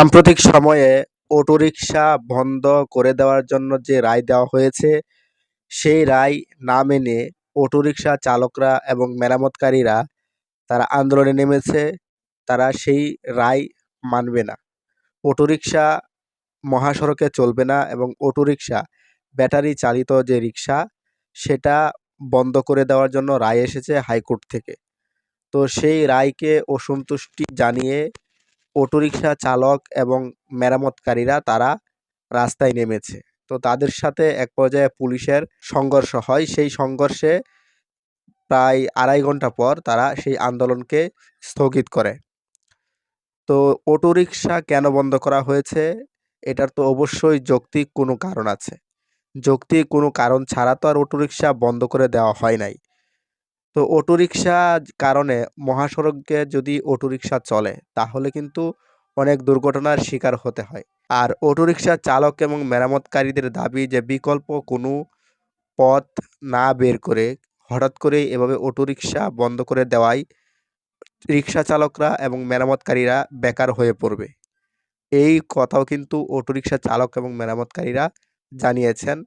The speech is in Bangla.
সাম্প্রতিক সময়ে অটোরিকশা বন্ধ করে দেওয়ার জন্য যে রায় দেওয়া হয়েছে, সেই রায় না মেনে অটোরিকশা চালকরা এবং মেরামতকারীরা তারা আন্দোলনে নেমেছে, তারা সেই রায় মানবে না। অটোরিকশা মহাসড়কে চলবে না এবং অটোরিকশা ব্যাটারি চালিত যে রিক্সা সেটা বন্ধ করে দেওয়ার জন্য রায় এসেছে হাইকোর্ট থেকে। তো সেই রায়কে অসন্তুষ্টি জানিয়ে অটোরিকশা চালক এবং মেরামতকারীরা তারা রাস্তায় নেমেছে। তো তাদের সাথে এক পর্যায়ে পুলিশের সংঘর্ষ হয়। সেই সংঘর্ষে প্রায় আড়াই ঘণ্টা পর তারা সেই আন্দোলনকে স্থগিত করে। তো অটোরিকশা কেন বন্ধ করা হয়েছে? এটার তো অবশ্যই যৌক্তিক কোনো কারণ আছে। যৌক্তিক কোনো কারণ ছাড়া তো আর অটোরিকশা বন্ধ করে দেওয়া হয় নাই। তো অটোরিকশা কারণে মহাসড়কে যদি অটোরিকশা চলে, তাহলে কিন্তু অনেক দুর্ঘটনার শিকার হতে হয়। আর অটোরিকশা চালক এবং মেরামতকারীদের দাবি যে বিকল্প কোনো পথ না বের করে হঠাৎ করে এভাবে অটোরিকশা বন্ধ করে দেওয়ায় রিক্সা চালকরা এবং মেরামতকারীরা বেকার হয়ে পড়বে। এই কথাও কিন্তু অটোরিকশা চালক এবং মেরামতকারীরা জানিয়েছেন।